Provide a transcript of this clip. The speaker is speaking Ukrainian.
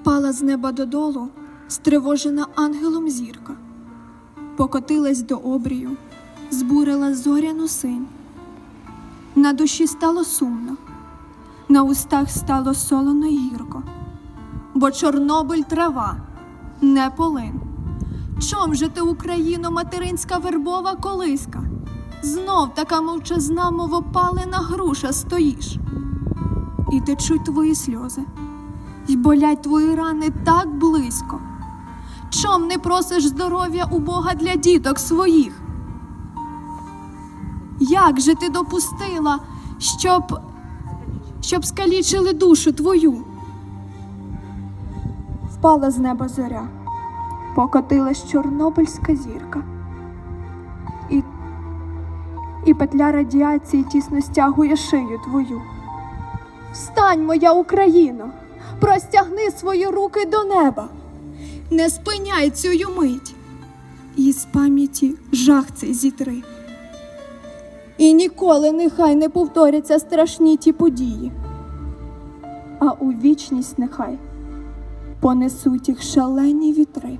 Впала з неба додолу, стривожена ангелом зірка, покотилась до обрію, збурила зоряну синь. На душі стало сумно, на устах стало солоно й гірко, бо Чорнобиль трава, не полин. Чом же ти, Україно, материнська вербова колиска? Знов така мовчазна, мов опалена груша стоїш. І течуть твої сльози, й болять твої рани так близько. Чом не просиш здоров'я у Бога для діток своїх? Як же ти допустила, щоб, щоб скалічили душу твою? Впала з неба зоря, покотилась чорнобильська зірка. І, і петля радіації тісно стягує шию твою. Встань, моя Україно, простягни свої руки до неба, не спиняй цю мить, і з пам'яті жах цей зітри. І ніколи нехай не повторяться страшні ті події, а у вічність нехай понесуть їх шалені вітри.